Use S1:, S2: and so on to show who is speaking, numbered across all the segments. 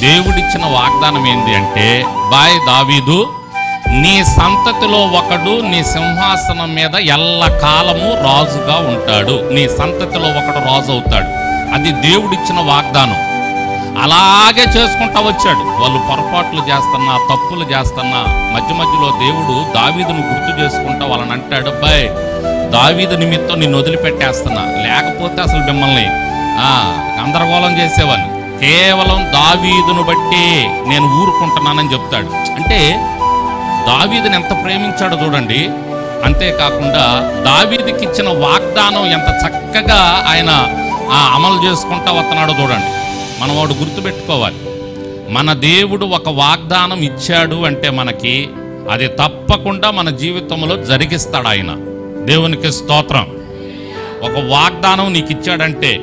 S1: దేవుడిచ్చిన వాగ్దానం ఏంటి అంటే బాయ్ దావీదు నీ సంతతిలో ఒకడు నీ సింహాసనం మీద ఎల్ల కాలము రాజుగా ఉంటాడు. నీ సంతతిలో ఒకడు రాజు అవుతాడు. అది దేవుడిచ్చిన వాగ్దానం. అలాగే చేసుకుంటా వచ్చాడు. వాళ్ళు పొరపాట్లు చేస్తున్నా తప్పులు చేస్తున్నా మధ్య మధ్యలో దేవుడు దావీదును గుర్తు చేసుకుంటా వాళ్ళని అంటాడు బాయ్ దావీదు నిమిత్తం నిన్ను వదిలిపెట్టేస్తున్నా. లేకపోతే అసలు మిమ్మల్ని గందరగోళం చేసేవాడిని. కేవలం దావీదును బట్టి నేను ఊరుకుంటున్నానని చెప్తాడు. అంటే దావీదుని ఎంత ప్రేమించాడో చూడండి. అంతేకాకుండా దావీదికి ఇచ్చిన వాగ్దానం ఎంత చక్కగా ఆయన ఆ, అమలు చేసుకుంటా వస్తున్నాడో చూడండి. మనం వాడు గుర్తుపెట్టుకోవాలి. మన దేవుడు ఒక వాగ్దానం ఇచ్చాడు అంటే మనకి అది తప్పకుండా మన జీవితంలో జరిగిస్తాడు ఆయన. దేవునికి స్తోత్రం. ఒక వాగ్దానం నీకు ఇచ్చాడంటే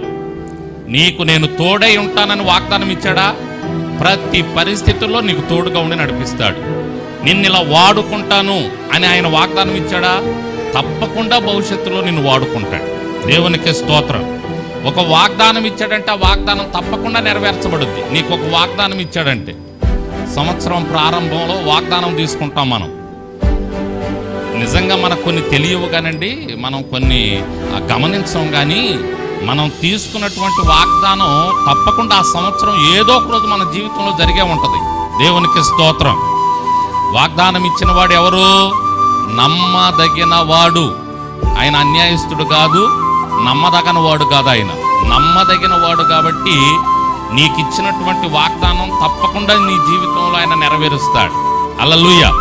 S1: నీకు నేను తోడై ఉంటానని వాగ్దానం ఇచ్చాడా? ప్రతి పరిస్థితుల్లో నీకు తోడుగా ఉండి నడిపిస్తాడు. నిన్ను ఇలా వాడుకుంటాను అని ఆయన వాగ్దానం ఇచ్చాడా? తప్పకుండా భవిష్యత్తులో నిన్ను వాడుకుంటాడు. దేవునికి స్తోత్రం. ఒక వాగ్దానం ఇచ్చాడంటే ఆ వాగ్దానం తప్పకుండా నెరవేర్చబడుద్ది. నీకు ఒక వాగ్దానం ఇచ్చాడంటే. సంవత్సరం ప్రారంభంలో వాగ్దానం తీసుకుంటాం మనం. నిజంగా మనకు కొన్ని తెలియవు కానండి. మనం కొన్ని ఆ, గమనించం కానీ మనం తీసుకున్నటువంటి వాగ్దానం తప్పకుండా ఆ సంవత్సరం ఏదో ఒక రోజు మన జీవితంలో జరిగే ఉంటుంది. దేవునికి స్తోత్రం. వాగ్దానం ఇచ్చిన వాడు ఎవరు? నమ్మదగిన వాడు ఆయన అన్యాయస్తుడు కాదు నమ్మదగిన వాడు కాదు ఆయన. నమ్మదగిన వాడు కాబట్టి నీకు ఇచ్చినటువంటి వాగ్దానం తప్పకుండా నీ జీవితంలో ఆయన నెరవేరుస్తాడు. అల్లలుయ్య